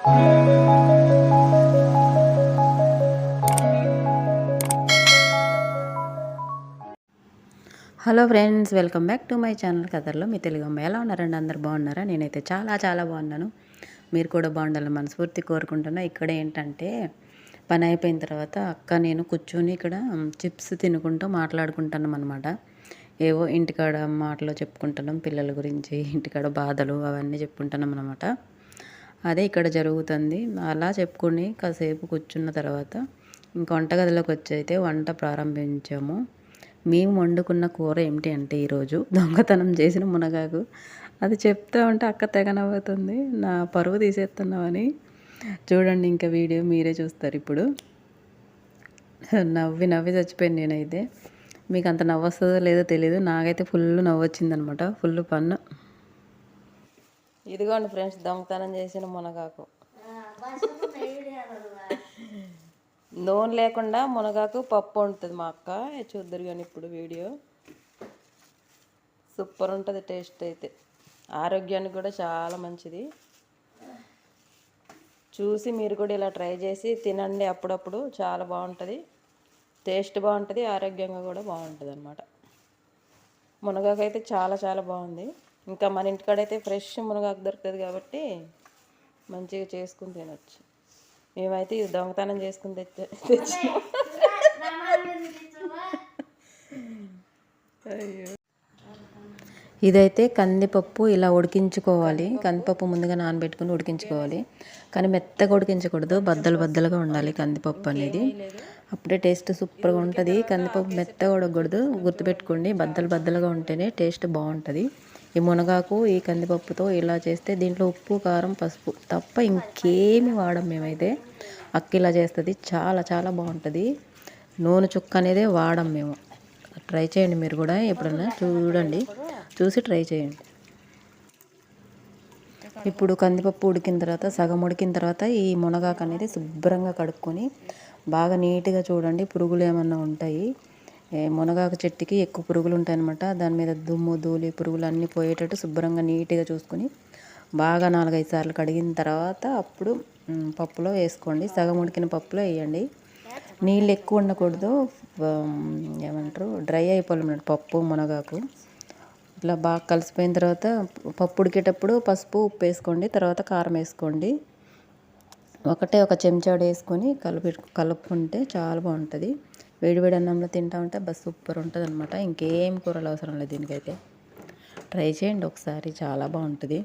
Hello friends welcome back to my channel కథల్లో మీ తెలుగు అమ్మాయి. ఎలా ఉన్నారండి? అందరు బాగున్నారా? నేనైతే చాలా చాలా బాగున్నాను. మీరు కూడా బాగుండాలని మనస్ఫూర్తి కోరుకుంటున్నా. ఇక్కడ ఏంటంటే పని అయిపోయిన తర్వాత అక్క నేను కూర్చొని ఇక్కడ చిప్స్ తినుకుంటూ మాట్లాడుకుంటున్నాం అనమాట ఏవో ఇంటికాడ మాటలు చెప్పుకుంటున్నాం పిల్లల గురించి ఇంటికాడ బాధలు అవన్నీ చెప్పుకుంటున్నాం అనమాట అదే ఇక్కడ జరుగుతుంది. అలా చెప్పుకొని కాసేపు కూర్చున్న తర్వాత ఇంక వంటగదిలోకి వచ్చి అయితే వంట ప్రారంభించాము. మేము వండుకున్న కూర ఏమిటి అంటే ఈరోజు దొంగతనం చేసిన మునగాకు. అది చెప్తా ఉంటే అక్క తెగ నవ్వుతుంది నా పరువు తీసేస్తున్నామని చూడండి ఇంకా వీడియో మీరే చూస్తారు ఇప్పుడు. నవ్వి నవ్వి చచ్చిపోయింది నేనైతే. మీకు అంత నవ్వు వస్తుందో లేదో తెలియదు నాకైతే ఫుల్ నవ్వు వచ్చిందనమాట ఫుల్ పన్ను ఇదిగోండి ఫ్రెండ్స్ దొంగతనం చేసిన మునగాకు. నూనె లేకుండా మునగాకు పప్పు ఉంటుంది మా అక్క. చూద్దరు కానీ ఇప్పుడు వీడియో. సూపర్ ఉంటుంది టేస్ట్ అయితే. ఆరోగ్యానికి కూడా చాలా మంచిది. చూసి మీరు కూడా ఇలా ట్రై చేసి తినండి అప్పుడప్పుడు. చాలా బాగుంటుంది. టేస్ట్ బాగుంటుంది ఆరోగ్యంగా కూడా బాగుంటుంది అనమాట మునగాకు అయితే చాలా చాలా బాగుంది. ఇంకా మన ఇంటికాడైతే ఫ్రెష్ మునగాకు దొరుకుతుంది కాబట్టి మంచిగా చేసుకుని తినొచ్చు. మేమైతే ఇది దొంగతనం చేసుకుని తెచ్చ అయ్యో. ఇదైతే కందిపప్పు ఇలా ఉడికించుకోవాలి. కందిపప్పు ముందుగా నానబెట్టుకుని ఉడికించుకోవాలి. కానీ మెత్తగా ఉడికించకూడదు. బద్దలు బద్దలుగా ఉండాలి కందిపప్పు అనేది. అప్పుడే టేస్ట్ సూపర్గా ఉంటుంది. కందిపప్పు మెత్తగా ఉడకూడదు గుర్తుపెట్టుకోండి. బద్దలు బద్దలుగా ఉంటేనే టేస్ట్ బాగుంటుంది. ఈ మునగాకు ఈ కందిపప్పుతో ఇలా చేస్తే దీంట్లో ఉప్పు కారం పసుపు తప్ప ఇంకేమి వాడం మేమైతే. అక్క ఇలా చేస్తుంది చాలా చాలా బాగుంటుంది. నూనె చుక్క అనేది వాడం మేము. ట్రై చేయండి మీరు కూడా ఎప్పుడన్నా చూడండి. చూసి ట్రై చేయండి. ఇప్పుడు కందిపప్పు ఉడికిన తర్వాత సగం ఉడికిన తర్వాత ఈ మునగాకు అనేది శుభ్రంగా కడుక్కొని బాగా నీట్గా చూడండి పురుగులు ఏమన్నా ఉంటాయి. మునగాకు చెట్టుకి ఎక్కువ పురుగులు ఉంటాయన్నమాట దాని మీద దుమ్ము ధూళి పురుగులు అన్నీ పోయేటట్టు శుభ్రంగా నీట్గా చూసుకొని బాగా నాలుగైదు సార్లు కడిగిన తర్వాత అప్పుడు పప్పులో వేసుకోండి. సగం ఉడికిన పప్పులో వేయండి. నీళ్ళు ఎక్కువ ఉండకూడదు. ఏమంటారు? డ్రై అయిపోవాలి పప్పు మునగాకు. ఇట్లా బాగా కలిసిపోయిన తర్వాత పప్పు ఉడికేటప్పుడు పసుపు ఉప్పు వేసుకోండి. తర్వాత కారం వేసుకోండి. ఒకటే ఒక చెంచాడు వేసుకొని కలిపి కలుపుకుంటే చాలా బాగుంటుంది. వేడివేడి అన్నంలో తింటా ఉంటే బస్ సూపర్ ఉంటుంది అనమాట ఇంకేం కూరలు అవసరం లేదు దీనికైతే. ట్రై చేయండి ఒకసారి చాలా బాగుంటుంది.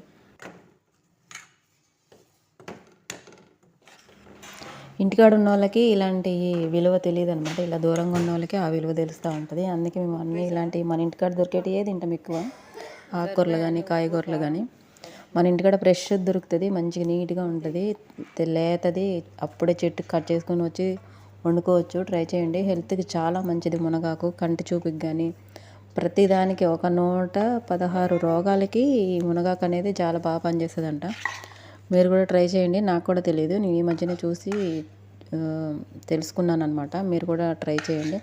ఇంటికాడ ఉన్న వాళ్ళకి ఇలాంటి విలువ తెలియదు అనమాట ఇలా దూరంగా ఉన్న వాళ్ళకి ఆ విలువ తెలుస్తూ ఉంటుంది. అందుకే మేము అన్నీ ఇలాంటి మన ఇంటికాడ దొరికేటివే తింటాం ఎక్కువ. ఆకుకూరలు కానీ కాయగూరలు కానీ మన ఇంటికాడ ఫ్రెష్ దొరుకుతుంది మంచిగా నీట్గా ఉంటుంది లేతది అప్పుడే చెట్టు కట్ చేసుకొని వచ్చి వండుకోవచ్చు. ట్రై చేయండి. హెల్త్కి చాలా మంచిది మునగాకు కంటి చూపుకి కానీ ప్రతిదానికి ఒక నూట పదహారు రోగాలకి ఈ మునగాకు అనేది చాలా బాగా పనిచేస్తుందంట. మీరు కూడా ట్రై చేయండి. నాకు కూడా తెలియదు నేను ఈ మధ్యనే చూసి తెలుసుకున్నాను అనమాట మీరు కూడా ట్రై చేయండి.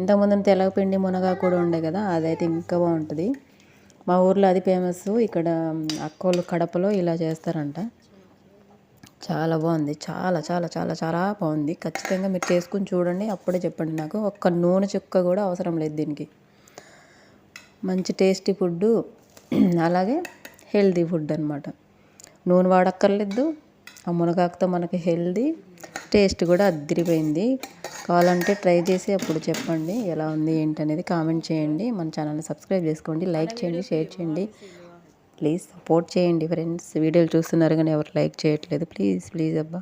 ఇంతకుముందు తెలగపిండి మునగాకు కూడా ఉండే కదా అదైతే ఇంకా బాగుంటుంది. మా ఊర్లో అది ఫేమస్ ఇక్కడ అక్కోళ్ళు కడపలో ఇలా చేస్తారంట. చాలా బాగుంది. చాలా చాలా చాలా చాలా బాగుంది. ఖచ్చితంగా మీరు చేసుకుని చూడండి. అప్పుడే చెప్పండి నాకు. ఒక్క నూనె చుక్క కూడా అవసరం లేదు దీనికి. మంచి టేస్టీ ఫుడ్. అలాగే హెల్దీ ఫుడ్ అనమాట నూనె వాడక్కర్లేదు. ఆ మునగాకుతో మనకి హెల్దీ టేస్ట్ కూడా అద్దరిపోయింది కావాలంటే ట్రై చేసి అప్పుడు చెప్పండి. ఎలా ఉంది ఏంటనేది కామెంట్ చేయండి. మన ఛానల్ని సబ్స్క్రైబ్ చేసుకోండి. లైక్ చేయండి షేర్ చేయండి. ప్లీజ్ సపోర్ట్ చేయండి ఫ్రెండ్స్ వీడియోలు చూస్తున్నారు కానీ ఎవరు లైక్ చేయట్లేదు. ప్లీజ్ ప్లీజ్ అబ్బా.